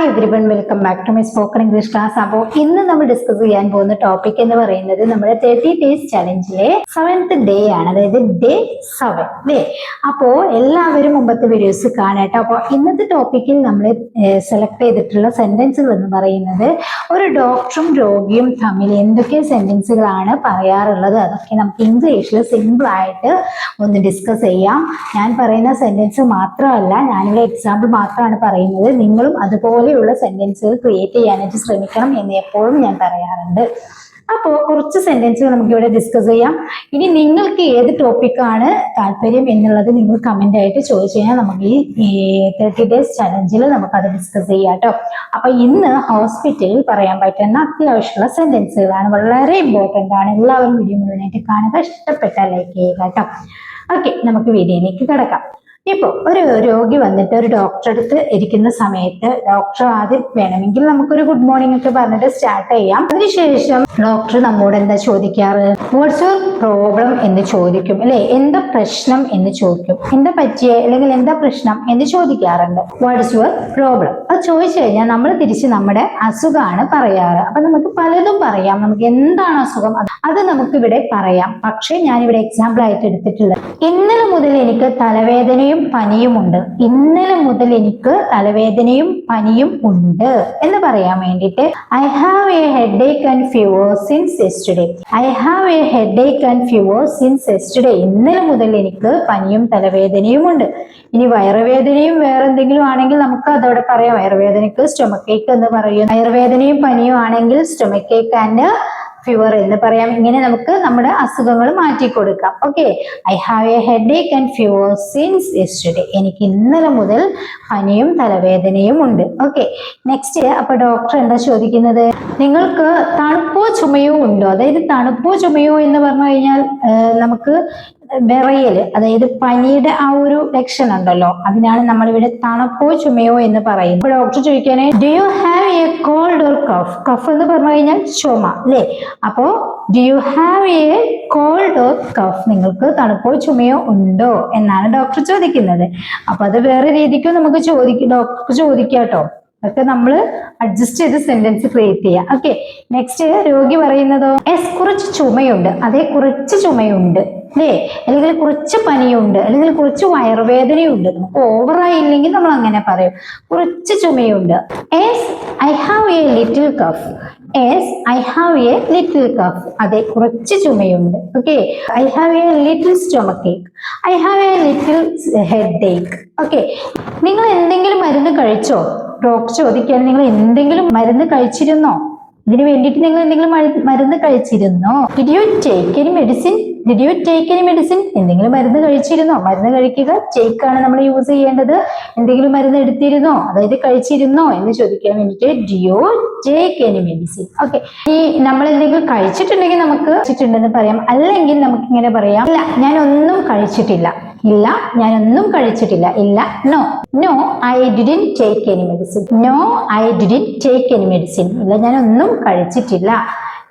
Hi everyone welcome back to my spoken English class അപ്പോൾ ഇന്ന് നമ്മൾ ഡിസ്കസ് ചെയ്യാൻ പോകുന്ന ടോപ്പിക് എന്ന് പറയുന്നത് നമ്മുടെ തേർട്ടി ഡേയ്സ് ചലഞ്ചിലെ സെവൻത്ത് ഡേ ആണ്. അതായത് ഡേ സെവൻ ഡേ അപ്പോൾ എല്ലാവരും മുമ്പത്തെ വീഡിയോസ് കാണാട്ടോ അപ്പോൾ ഇന്നത്തെ ടോപ്പിക്കിൽ നമ്മൾ സെലക്ട് ചെയ്തിട്ടുള്ള സെന്റൻസുകൾ എന്ന് പറയുന്നത് ഒരു ഡോക്ടറും രോഗിയും തമ്മിൽ എന്തൊക്കെ സെന്റൻസുകളാണ് പറയാറുള്ളത്? അതൊക്കെ നമുക്ക് ഇംഗ്ലീഷിൽ സിമ്പിൾ ആയിട്ട് ഒന്ന് ഡിസ്കസ് ചെയ്യാം. ഞാൻ പറയുന്ന സെന്റൻസ് മാത്രമല്ല ഞാനിവിടെ എക്സാമ്പിൾ മാത്രമാണ് പറയുന്നത്. നിങ്ങളും അതുപോലെയുള്ള സെന്റൻസുകൾ ക്രിയേറ്റ് ചെയ്യാനായിട്ട് ശ്രമിക്കണം എന്ന് എപ്പോഴും ഞാൻ പറയാറുണ്ട്. അപ്പോൾ കുറച്ച് സെന്റൻസുകൾ നമുക്ക് ഇവിടെ ഡിസ്കസ് ചെയ്യാം. ഇനി നിങ്ങൾക്ക് ഏത് ടോപ്പിക്കാണ് താല്പര്യം എന്നുള്ളത് നിങ്ങൾ കമന്റ് ആയിട്ട് ചോദിച്ചു കഴിഞ്ഞാൽ നമുക്ക് ഈ തേർട്ടി ഡേയ്സ് ചലഞ്ചിൽ നമുക്ക് അത് ഡിസ്കസ് ചെയ്യാം കേട്ടോ അപ്പൊ ഇന്ന് ഹോസ്പിറ്റലിൽ പറയാൻ പറ്റുന്ന അത്യാവശ്യമുള്ള സെന്റൻസുകളാണ് വളരെ ഇമ്പോർട്ടന്റ് ആണ്. എല്ലാവരും വീഡിയോ മുഴുവനായിട്ട് കാണുക. ഇഷ്ടപ്പെട്ട ലൈക്ക് ചെയ്യുക കേട്ടോ ഓക്കെ നമുക്ക് വീഡിയോയിലേക്ക് കിടക്കാം. ഇപ്പൊ ഒരു രോഗി വന്നിട്ട് ഒരു ഡോക്ടറെ അടുത്ത് ഇരിക്കുന്ന സമയത്ത് ഡോക്ടർ ആദ്യം വേണമെങ്കിൽ നമുക്കൊരു ഗുഡ് മോർണിംഗ് ഒക്കെ പറഞ്ഞിട്ട് സ്റ്റാർട്ട് ചെയ്യാം. അതിനുശേഷം ഡോക്ടർ നമ്മോട് എന്താ ചോദിക്കാറ്? വാട്ട്സ് യുവർ പ്രോബ്ലം എന്ന് ചോദിക്കും അല്ലെ? എന്താ പ്രശ്നം എന്ന് ചോദിക്കും. എന്താ പറ്റിയ? അല്ലെങ്കിൽ എന്താ പ്രശ്നം എന്ന് ചോദിക്കാറുണ്ട്. വാട്ട്സ് യുവർ പ്രോബ്ലം അത് ചോദിച്ചു കഴിഞ്ഞാൽ നമ്മൾ തിരിച്ച് നമ്മുടെ അസുഖമാണ് പറയാറ്. അപ്പൊ നമുക്ക് പലതും പറയാം. നമുക്ക് എന്താണ് അസുഖം? അത് അത് നമുക്ക് ഇവിടെ പറയാം. പക്ഷേ ഞാനിവിടെ എക്സാമ്പിൾ ആയിട്ട് എടുത്തിട്ടുള്ളത്. ഇന്നലെ മുതൽ എനിക്ക് തലവേദനയും പനിയും ഉണ്ട് ഇന്നലെ മുതൽ എനിക്ക് തലവേദനയും പനിയും ഉണ്ട് എന്ന് പറയാൻ വേണ്ടിയിട്ട് I have a headache and fever since yesterday I have a headache and fever since yesterday ഇന്നലെ മുതൽ എനിക്ക് പനിയും തലവേദനയും ഉണ്ട്. ഇനി വയറുവേദനയും വേറെ എന്തെങ്കിലും ആണെങ്കിൽ നമുക്ക് അതോടെ പറയാം. വയറുവേദനയ്ക്ക് സ്റ്റൊമക്കേക്ക് എന്ന് പറയും. വയറുവേദനയും പനിയും ആണെങ്കിൽ സ്റ്റൊമക്കേക്ക് ആൻഡ് ഫീവർ എന്ന് പറയാം. ഇങ്ങനെ നമുക്ക് നമ്മുടെ അസുഖങ്ങൾ മാറ്റി കൊടുക്കാം okay I have a headache and fever since yesterday എനിക്ക് ഇന്നലെ മുതൽ പനിയും തലവേദനയും ഉണ്ട്. ഓക്കെ നെക്സ്റ്റ് അപ്പൊ ഡോക്ടർ എന്താ ചോദിക്കുന്നത്? നിങ്ങൾക്ക് തണുപ്പോ ചുമയോ ഉണ്ടോ? അതായത് തണുപ്പോ ചുമയോ എന്ന് പറഞ്ഞു കഴിഞ്ഞാൽ നമുക്ക് വിറയൽ അതായത് പനിയുടെ ആ ഒരു ലക്ഷണം ഉണ്ടല്ലോ അതിനാണ് നമ്മൾ ഇവിടെ തണുപ്പോ ചുമയോ എന്ന് പറയുന്നത്. അപ്പൊ doctor ചോദിക്കാനെ do you have a cold or cough cough എന്ന് പറഞ്ഞു കഴിഞ്ഞാൽ ചുമ അല്ലേ? അപ്പോ do you have a cold or cough നിങ്ങൾക്ക് തണുപ്പോ ചുമയോ ഉണ്ടോ എന്നാണ് ഡോക്ടർ ചോദിക്കുന്നത്. അപ്പൊ അത് വേറെ രീതിക്കും നമുക്ക് ചോദിക്കും ഡോക്ടർക്ക് ചോദിക്കാം അതൊക്കെ നമ്മൾ അഡ്ജസ്റ്റ് ചെയ്ത് സെന്റൻസ് ക്രിയേറ്റ് ചെയ്യാം. ഓക്കെ നെക്സ്റ്റ് രോഗി പറയുന്നതോ? എസ് കുറച്ച് ചുമയുണ്ട്. അതെ കുറച്ച് ചുമയുണ്ട്. അല്ലേ? അല്ലെങ്കിൽ കുറച്ച് പനിയുണ്ട്. അല്ലെങ്കിൽ കുറച്ച് വയറുവേദനയുണ്ട്. നമുക്ക് ഓവറായില്ലെങ്കിൽ നമ്മൾ അങ്ങനെ പറയും. കുറച്ച് ചുമയുണ്ട്. Yes I have a little cough yes I have a little cough അതെ കുറച്ച് ചുമയുണ്ട്. Okay I have a little stomachache I have a little headache okay നിങ്ങൾ എന്തെങ്കിലും മരുന്ന് കഴിച്ചോ? ഡോക്ടർ ചോദിക്കാൻ നിങ്ങൾ എന്തെങ്കിലും മരുന്ന് കഴിച്ചിരുന്നോ? ഇതിന് വേണ്ടിയിട്ട് നിങ്ങൾ എന്തെങ്കിലും മരു- മരുന്ന് കഴിച്ചിരുന്നോ? Did you take any medicine did you take any medicine എന്തെങ്കിലും മരുന്ന് കഴിച്ചിരുന്നോ? മരുന്ന് കഴിക്കുക ടേക്ക് ആണ് നമ്മൾ യൂസ് ചെയ്യേണ്ടത്. എന്തെങ്കിലും മരുന്ന് എടുത്തിരുന്നോ? അതായത് കഴിച്ചിരുന്നോ? എന്ന് ചോദിക്കാൻ വേണ്ടിയിട്ട് did take any medicine okay ഈ നമ്മൾ എന്തെങ്കിലും കഴിച്ചിട്ടുണ്ടെങ്കിൽ നമുക്ക് കഴിച്ചിട്ടുണ്ടെന്ന് പറയാം. അല്ലെങ്കിൽ നമുക്ക് ഇങ്ങനെ പറയാം ഇല്ല ഞാൻ ഒന്നും കഴിച്ചിട്ടില്ല. ഇല്ല ഞാനൊന്നും കഴിച്ചിട്ടില്ല. ഇല്ല no no I didn't take any medicine no I didn't take any medicine ഇല്ല ഞാനൊന്നും കഴിച്ചിട്ടില്ല.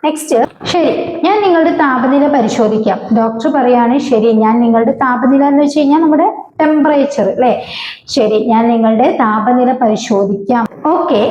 നെക്സ്റ്റ് ശരി ഞാൻ നിങ്ങളുടെ താപനില പരിശോധിക്കാം. ഡോക്ടർ പറയാണ് ശരി ഞാൻ നിങ്ങളുടെ താപനില എന്ന് വെച്ച് കഴിഞ്ഞാൽ നമ്മുടെ ടെമ്പറേച്ചർ അല്ലേ? ശരി ഞാൻ നിങ്ങളുടെ താപനില പരിശോധിക്കാം. Okay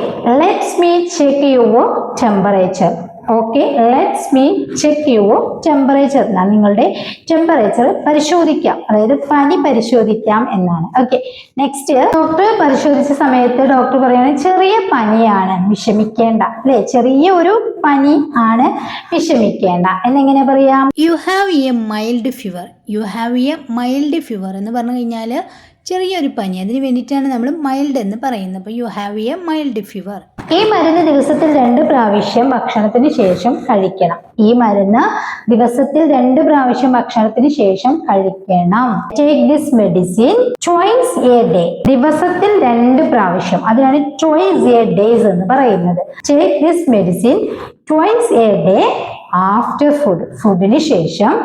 let's me check your temperature okay let's me check your temperature എന്നാൽ നിങ്ങളുടെ ടെമ്പറേച്ചർ പരിശോധിക്കാം. അതായത് പനി പരിശോധിക്കാം എന്നാണ്. ഓക്കെ നെക്സ്റ്റ് ഡോക്ടർ പരിശോധിച്ച സമയത്ത് ഡോക്ടർ പറയുന്നത് ചെറിയ പനിയാണ്. വിഷമിക്കേണ്ട. അല്ലെ? ചെറിയ ഒരു പനി ആണ് വിഷമിക്കേണ്ട. എന്നെങ്ങനെ പറയാം? You have a mild fever you have a mild fever എന്ന് പറഞ്ഞു കഴിഞ്ഞാൽ ചെറിയൊരു പനി. അതിന് വേണ്ടിയിട്ടാണ് നമ്മൾ മൈൽഡ് എന്ന് പറയുന്നത്. അപ്പോൾ you have a mild fever ഈ മരുന്ന് ദിവസത്തിൽ രണ്ട് പ്രാവശ്യം ഭക്ഷണത്തിന് ശേഷം കഴിക്കണം. ഈ മരുന്ന് ദിവസത്തിൽ രണ്ട് പ്രാവശ്യം ഭക്ഷണത്തിന് ശേഷം കഴിക്കണം. Take this medicine twice a day ദിവസത്തിൽ രണ്ട് പ്രാവശ്യം. അതിനാണ് ചോയ്സ് എ ഡേയ്സ് എന്ന് പറയുന്നത്. Take this medicine twice a day after food ഫുഡിന് ശേഷം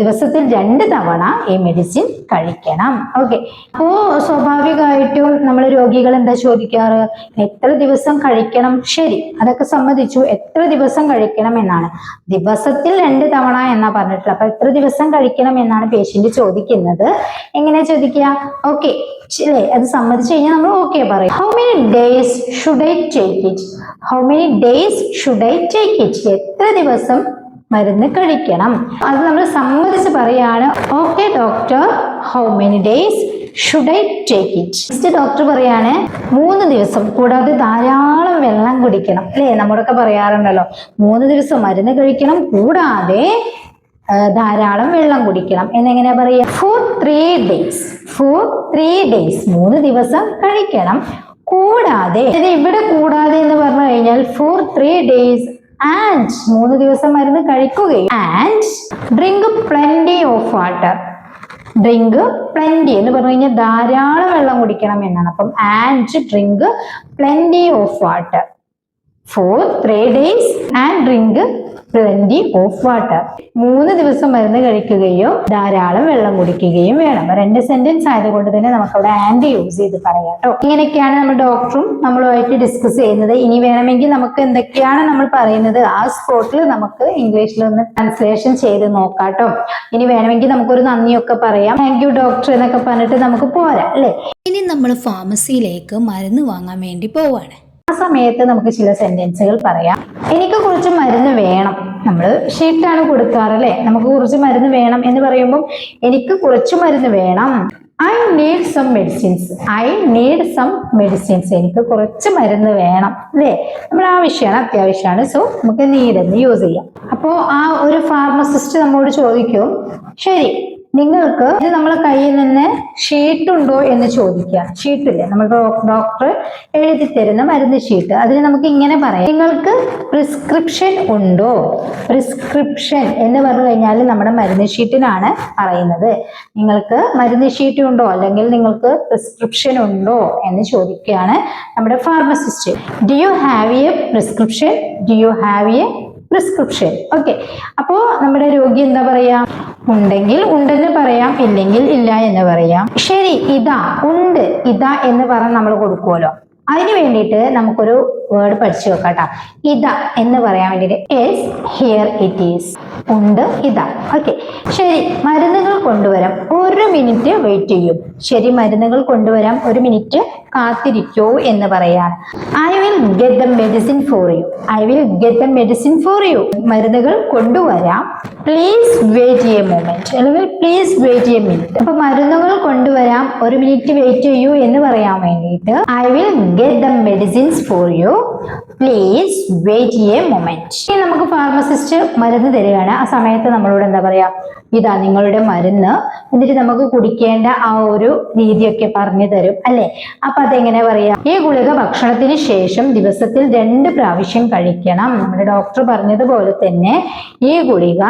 ദിവസത്തിൽ രണ്ട് തവണ ഈ മെഡിസിൻ കഴിക്കണം. ഓക്കെ അപ്പോ സ്വാഭാവികമായിട്ടും നമ്മൾ രോഗികൾ എന്താ ചോദിക്കാറ്? എത്ര ദിവസം കഴിക്കണം? ശരി. അതൊക്കെ സമ്മതിച്ചു. എത്ര ദിവസം കഴിക്കണം എന്നാണ്. ദിവസത്തിൽ രണ്ട് തവണ എന്നാ പറഞ്ഞിട്ടുള്ളത്. അപ്പൊ എത്ര ദിവസം കഴിക്കണം എന്നാണ് പേഷ്യന്റ് ചോദിക്കുന്നത്. എങ്ങനെ ചോദിക്കുക? ഓക്കെ അല്ലേ അത് സമ്മതിച്ചു കഴിഞ്ഞാൽ നമ്മൾ ഓക്കെ പറയും. How many days should I take it how many days should I take it എത്ര ദിവസം മരുന്ന് കഴിക്കണം. അത് നമ്മൾ സമ്മതിച്ച് പറയാണ് okay doctor how many days should I take it next doctor പറയാണ് മൂന്ന് ദിവസം കൂടാതെ ധാരാളം വെള്ളം കുടിക്കണം. അല്ലേ? നമ്മളൊക്കെ പറയാറുണ്ടല്ലോ മൂന്ന് ദിവസം മരുന്ന് കഴിക്കണം കൂടാതെ ധാരാളം വെള്ളം കുടിക്കണം. എന്നെങ്ങനെയാ പറയുക? For three days for three days മൂന്ന് ദിവസം കഴിക്കണം. കൂടാതെ ഇവിടെ കൂടാതെ എന്ന് പറഞ്ഞു കഴിഞ്ഞാൽ ഫോർ ത്രീ ഡേയ്സ് ആൻഡ് മൂന്ന് ദിവസം മരുന്ന് കഴിക്കുകയും and drink plenty of water drink plenty എന്ന് പറഞ്ഞു കഴിഞ്ഞാൽ ധാരാളം വെള്ളം കുടിക്കണം എന്നാണ്. അപ്പം and drink plenty of water for three days and drink plenty of water മൂന്ന് ദിവസം മരുന്ന് കഴിക്കുകയും ധാരാളം വെള്ളം കുടിക്കുകയും വേണം. രണ്ട് സെന്റൻസ് ആയതുകൊണ്ട് തന്നെ നമുക്ക് അവിടെ ആൻഡ് യൂസ് ചെയ്ത് പറയാം കേട്ടോ ഇങ്ങനെയൊക്കെയാണ് നമ്മൾ ഡോക്ടറും നമ്മളുമായിട്ട് ഡിസ്കസ് ചെയ്യുന്നത്. ഇനി വേണമെങ്കിൽ നമുക്ക് എന്തൊക്കെയാണ് നമ്മൾ പറയുന്നത്? ആ സ്പോട്ടിൽ നമുക്ക് ഇംഗ്ലീഷിൽ ഒന്ന് ട്രാൻസ്ലേഷൻ ചെയ്ത് നോക്കാം കേട്ടോ ഇനി വേണമെങ്കിൽ നമുക്കൊരു നന്ദിയൊക്കെ പറയാം. താങ്ക് യു ഡോക്ടർ എന്നൊക്കെ പറഞ്ഞിട്ട് നമുക്ക് പോരാ അല്ലേ? ഇനി നമ്മൾ ഫാർമസിയിലേക്ക് മരുന്ന് വാങ്ങാൻ വേണ്ടി പോവാണ്. ആ സമയത്ത് നമുക്ക് ചില സെന്റൻസുകൾ പറയാം. എനിക്ക് കുറച്ച് മരുന്ന് വേണം. നമ്മൾ ഷീട്ടാണ് കൊടുക്കാറ് അല്ലെ? നമുക്ക് കുറച്ച് മരുന്ന് വേണം എന്ന് പറയുമ്പോൾ എനിക്ക് കുറച്ച് മരുന്ന് വേണം. I need some medicines I need some medicines എനിക്ക് കുറച്ച് മരുന്ന് വേണം അല്ലേ? നമ്മൾ ആവശ്യമാണ് അത്യാവശ്യമാണ്. സോ നമുക്ക് നീഡ് എന്ന് യൂസ് ചെയ്യാം. അപ്പോൾ ആ ഒരു ഫാർമസിസ്റ്റ് നമ്മോട് ചോദിക്കും ശരി നിങ്ങൾക്ക് ഇത് നമ്മളെ കയ്യിൽ നിന്ന് ഷീറ്റ് ഉണ്ടോ എന്ന് ചോദിക്കുക ഷീറ്റില്ലേ നമ്മൾ ഡോക്ടർ എഴുതി തരുന്ന മരുന്ന് ഷീറ്റ് അതിന് നമുക്ക് ഇങ്ങനെ പറയാം. നിങ്ങൾക്ക് പ്രിസ്ക്രിപ്ഷൻ ഉണ്ടോ? പ്രിസ്ക്രിപ്ഷൻ എന്ന് പറഞ്ഞു കഴിഞ്ഞാൽ നമ്മുടെ മരുന്ന് ഷീറ്റിനാണ് പറയുന്നത്. നിങ്ങൾക്ക് മരുന്ന് ഷീറ്റ് ഉണ്ടോ? അല്ലെങ്കിൽ നിങ്ങൾക്ക് പ്രിസ്ക്രിപ്ഷൻ ഉണ്ടോ എന്ന് ചോദിക്കുകയാണ് നമ്മുടെ pharmacist do you have a prescription do you have a prescription okay അപ്പോൾ നമ്മുടെ രോഗി എന്താ പറയാ? ഉണ്ടെങ്കിൽ ഉണ്ടെന്ന് പറയാം ഇല്ലെങ്കിൽ ഇല്ല എന്ന് പറയാം. ശരി ഇതാ ഉണ്ട് ഇതാ എന്ന് പറഞ്ഞ് നമ്മൾ കൊടുക്കുമല്ലോ അതിന് വേണ്ടിയിട്ട് നമുക്കൊരു വേർഡ് പഠിച്ചു കേട്ടോ ഇതാ എന്ന് പറയാൻ വേണ്ടിയിട്ട് എസ് ഹിയർ ഇറ്റ് ഈസ് ഉണ്ട് ഇതാ. ഓക്കെ ശരി മരുന്നുകൾ കൊണ്ടുവരാം. ഒരു മിനിറ്റ് വെയിറ്റ് ചെയ്യും. ശരി മരുന്നുകൾ കൊണ്ടുവരാം. ഒരു മിനിറ്റ് കാത്തിരിക്കൂ എന്ന് പറയാൻ I will get the medicine for you I will get the medicine for you മരുന്നുകൾ കൊണ്ടുവരാം. പ്ലീസ് വെയിറ്റ് എ മൊമെന്റ് അല്ലെങ്കിൽ പ്ലീസ് വെയിറ്റ് എ മിനിറ്റ് അപ്പൊ മരുന്നുകൾ കൊണ്ടുവരാം. ഒരു മിനിറ്റ് വെയിറ്റ് ചെയ്യൂ എന്ന് പറയാൻ വേണ്ടിയിട്ട് I will get the medicines for you please wait a moment ഇനി നമുക്ക് ഫാർമസിസ്റ്റ് മരുന്ന് തരികയാണ്. ആ സമയത്ത് നമ്മളോട് എന്താ പറയാ? ഇതാ നിങ്ങളുടെ മരുന്ന്. എന്നിട്ട് നമുക്ക് കുടിക്കേണ്ട ആ ഒരു രീതിയൊക്കെ പറഞ്ഞു തരും അല്ലെ? അപ്പൊ അതെങ്ങനെ പറയാ? ഈ ഗുളിക ഭക്ഷണത്തിന് ശേഷം ദിവസത്തിൽ രണ്ട് പ്രാവശ്യം കഴിക്കണം. നമ്മുടെ ഡോക്ടർ പറഞ്ഞതുപോലെ തന്നെ ഈ ഗുളിക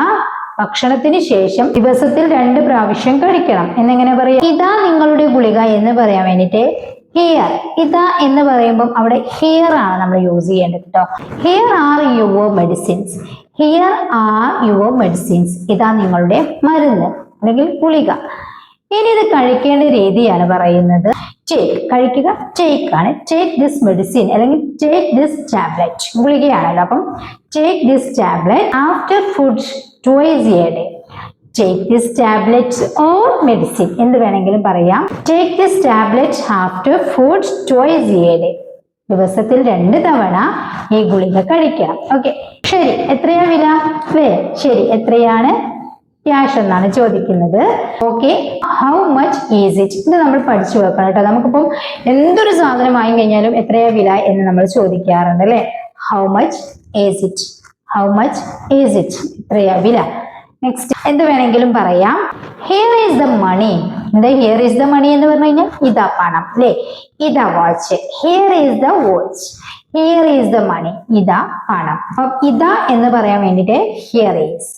ഭക്ഷണത്തിന് ശേഷം ദിവസത്തിൽ രണ്ട് പ്രാവശ്യം കഴിക്കണം. എന്നെങ്ങനെ പറയാം? ഇതാ നിങ്ങളുടെ ഗുളിക എന്ന് പറയാൻ വേണ്ടിയിട്ട് ഹിയർ ഇതാ എന്ന് പറയുമ്പം അവിടെ ഹിയർ ആണ് നമ്മൾ യൂസ് ചെയ്യേണ്ടത് കേട്ടോ here are your medicines here are your medicines ഇതാ നിങ്ങളുടെ മരുന്ന് അല്ലെങ്കിൽ ഗുളിക. ഇനി ഇത് കഴിക്കേണ്ട രീതിയാണ് പറയുന്നത്. ടേക്ക് കഴിക്കുക. ടേക്ക് ആണ്. ടേക്ക് ദിസ് മെഡിസിൻ അല്ലെങ്കിൽ ടേക്ക് ദിസ് ടാബ്ലറ്റ് ഗുളികയാണല്ലോ അപ്പം. Take this tablet after food twice a day take this tablet or medicine എന്ത് വേണമെങ്കിലും പറയാം. Take this tablet after food twice a ദിവസത്തിൽ രണ്ട് തവണ ഈ ഗുളിക കഴിക്കാം. ഓക്കെ ശരി. എത്രയാ വില? അല്ലേ ശരി. എത്രയാണ്? ക്യാഷ് എന്നാണ് ചോദിക്കുന്നത്. Okay how much is it ഇത് നമ്മൾ പഠിച്ചു വെക്കണം കേട്ടോ. നമുക്കിപ്പം എന്തൊരു സാധനം വാങ്ങി കഴിഞ്ഞാലും എത്രയാ വില എന്ന് നമ്മൾ ചോദിക്കാറുണ്ട് അല്ലേ? How much is it how much is it എത്രയാ വില? നെക്സ്റ്റ് എന്ത് വേണമെങ്കിലും പറയാം. ഹിയർ ഈസ് ദ മണി എന്താ ഹിയർ ഈസ് ദ മണി എന്ന് പറഞ്ഞു കഴിഞ്ഞാൽ ഇതാ പണം അല്ലേ? ഇതാ watch here is the watch here is the money ഇതാ പണം. അപ്പം ഇതാ എന്ന് പറയാൻ വേണ്ടിയിട്ട് ഹിയർ ഈസ്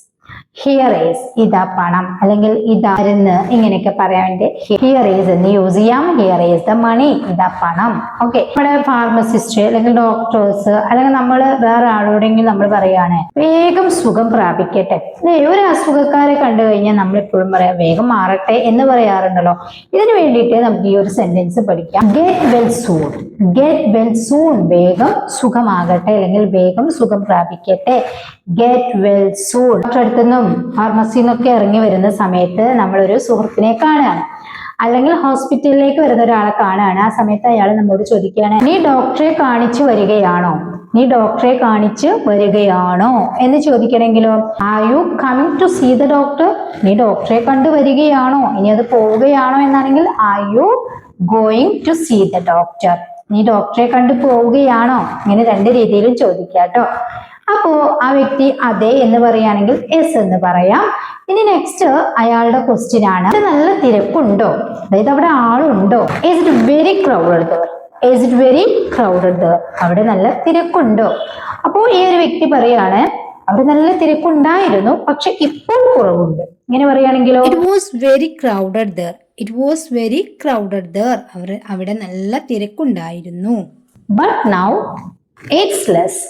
ഹിയർ ഈസ് ഇതാ പണം. അല്ലെങ്കിൽ ഇതാരുന്ന് ഇങ്ങനെയൊക്കെ പറയാൻ വേണ്ടി. ഹിയർ ഈസ് എന്ന് യൂസ് ചെയ്യാം ഹിയർ ഈസ് ദ മണി ഇതാ പണം. ഓക്കെ നമ്മുടെ ഫാർമസിസ്റ്റ് അല്ലെങ്കിൽ ഡോക്ടേഴ്സ് അല്ലെങ്കിൽ നമ്മൾ വേറെ ആളോടെങ്കിലും നമ്മൾ പറയുകയാണ് വേഗം സുഖം പ്രാപിക്കട്ടെ. ഒരു അസുഖക്കാരെ കണ്ടു കഴിഞ്ഞാൽ നമ്മൾ എപ്പോഴും പറയാം വേഗം മാറട്ടെ എന്ന് പറയാറുണ്ടല്ലോ. ഇതിന് വേണ്ടിയിട്ട് നമുക്ക് ഈ ഒരു സെന്റൻസ് പഠിക്കാം. Get well soon get well soon വേഗം സുഖമാകട്ടെ അല്ലെങ്കിൽ വേഗം സുഖം പ്രാപിക്കട്ടെ. ഗെറ്റ് വെൽ സൂൺ അടുത്തുനിന്നും ഫാർമസിയിൽ നിന്നൊക്കെ ഇറങ്ങി വരുന്ന സമയത്ത് നമ്മളൊരു സുഹൃത്തിനെ കാണുകയാണ്. അല്ലെങ്കിൽ ഹോസ്പിറ്റലിലേക്ക് വരുന്ന ഒരാളെ കാണുകയാണ്. ആ സമയത്ത് അയാൾ നമ്മോട് ചോദിക്കുകയാണ് നീ ഡോക്ടറെ കാണിച്ചു വരികയാണോ? നീ ഡോക്ടറെ കാണിച്ച് വരികയാണോ? എന്ന് ചോദിക്കണമെങ്കിലോ are you coming to see the doctor നീ ഡോക്ടറെ കണ്ടു വരികയാണോ? ഇനി അത് പോവുകയാണോ? എന്നാണെങ്കിൽ are you going to see the doctor നീ ഡോക്ടറെ കണ്ടു പോവുകയാണോ? ഇങ്ങനെ രണ്ട് രീതിയിലും ചോദിക്കാം കേട്ടോ. അപ്പോ ആ വ്യക്തി അതെ എന്ന് പറയുകയാണെങ്കിൽ എസ് എന്ന് പറയാം. ഇനി നെക്സ്റ്റ് അയാളുടെ ക്വസ്റ്റ്യൻ ആണ്. നല്ല തിരക്കുണ്ടോ? അതായത് അവിടെ ആളുണ്ടോ? Is it very crowded there is it very crowded there അവിടെ നല്ല തിരക്കുണ്ടോ? അപ്പോൾ ഈ ഒരു വ്യക്തി പറയാണ് അവിടെ നല്ല തിരക്കുണ്ടായിരുന്നു പക്ഷെ ഇപ്പോൾ കുറവുണ്ട്. ഇങ്ങനെ പറയുകയാണെങ്കിലോ? It was very crowded there it was very crowded there അവർ അവിടെ നല്ല തിരക്കുണ്ടായിരുന്നു. But now it's less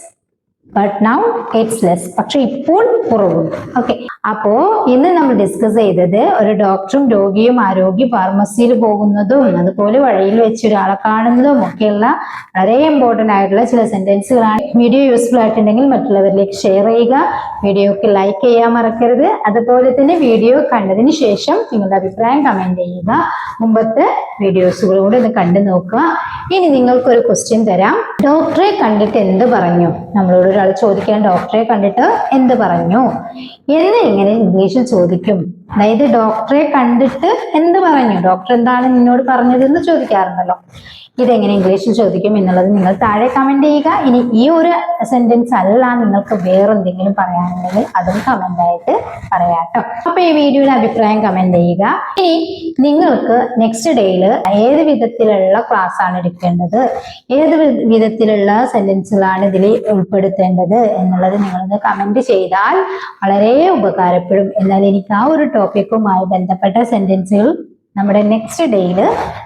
but now it's less പക്ഷെ ഇപ്പോൾ കുറവുണ്ട്. ഓക്കെ അപ്പോ ഇന്ന് നമ്മൾ ഡിസ്കസ് ചെയ്തത് ഒരു ഡോക്ടറും രോഗിയും ആരോഗ്യ ഫാർമസിയിൽ പോകുന്നതും അതുപോലെ വഴിയിൽ വെച്ച് ഒരാളെ കാണുന്നതും ഒക്കെയുള്ള വളരെ ഇമ്പോർട്ടന്റ് ആയിട്ടുള്ള ചില സെന്റൻസുകളാണ് വീഡിയോ യൂസ്ഫുൾ ആയിട്ടുണ്ടെങ്കിൽ മറ്റുള്ളവരിലേക്ക് ഷെയർ ചെയ്യുക. വീഡിയോക്ക് ലൈക്ക് ചെയ്യാൻ മറക്കരുത്. അതുപോലെ തന്നെ വീഡിയോ കണ്ടതിന് ശേഷം നിങ്ങളുടെ അഭിപ്രായം കമന്റ് ചെയ്യുക. മുമ്പത്തെ വീഡിയോസുകളോട് ഇത് കണ്ടു നോക്കുക. ഇനി നിങ്ങൾക്കൊരു ക്വസ്റ്റ്യൻ തരാം. ഡോക്ടറെ കണ്ടിട്ട് എന്ത് പറഞ്ഞു? നമ്മളോട് ഒരാൾ ചോദിക്കാൻ ഡോക്ടറെ കണ്ടിട്ട് എന്ത് പറഞ്ഞു? എന്ന് ഇങ്ങനെ ഇംഗ്ലീഷിൽ ചോദിക്കും. അതായത് ഡോക്ടറെ കണ്ടിട്ട് എന്ത് പറഞ്ഞു? ഡോക്ടർ എന്താണ് നിന്നോട് പറഞ്ഞതെന്ന് ചോദിക്കാറുണ്ടല്ലോ. ഇതെങ്ങനെ ഇംഗ്ലീഷിൽ ചോദിക്കും എന്നുള്ളത് നിങ്ങൾ താഴെ കമന്റ് ചെയ്യുക. ഇനി ഈ ഒരു സെന്റൻസ് അല്ല നിങ്ങൾക്ക് വേറെന്തെങ്കിലും പറയാനുണ്ടെങ്കിൽ അതും കമന്റ് ആയിട്ട് പറയാട്ടോ. അപ്പൊ ഈ വീഡിയോയുടെ അഭിപ്രായം കമന്റ് ചെയ്യുക. ഇനി നിങ്ങൾക്ക് നെക്സ്റ്റ് ഡേയിൽ ഏത് വിധത്തിലുള്ള ക്ലാസ് ആണ് എടുക്കേണ്ടത്? ഏത് വിധത്തിലുള്ള സെന്റൻസുകളാണ് ഇതിൽ ഉൾപ്പെടുത്തേണ്ടത് എന്നുള്ളത് നിങ്ങളൊന്ന് കമന്റ് ചെയ്താൽ വളരെ ഉപകാരപ്പെടും. എന്നാൽ എനിക്ക് ആ ഒരു ടോപ്പിക്കുമായി ബന്ധപ്പെട്ട സെന്റൻസുകൾ നമ്മുടെ നെക്സ്റ്റ് ഡേയിൽ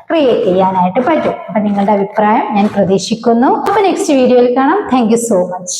ക്രിയേറ്റ് ചെയ്യാനായിട്ട് പറ്റും. അപ്പൊ നിങ്ങളുടെ അഭിപ്രായം ഞാൻ പ്രതീക്ഷിക്കുന്നു. അപ്പൊ നെക്സ്റ്റ് വീഡിയോയിൽ കാണാം. Thank so much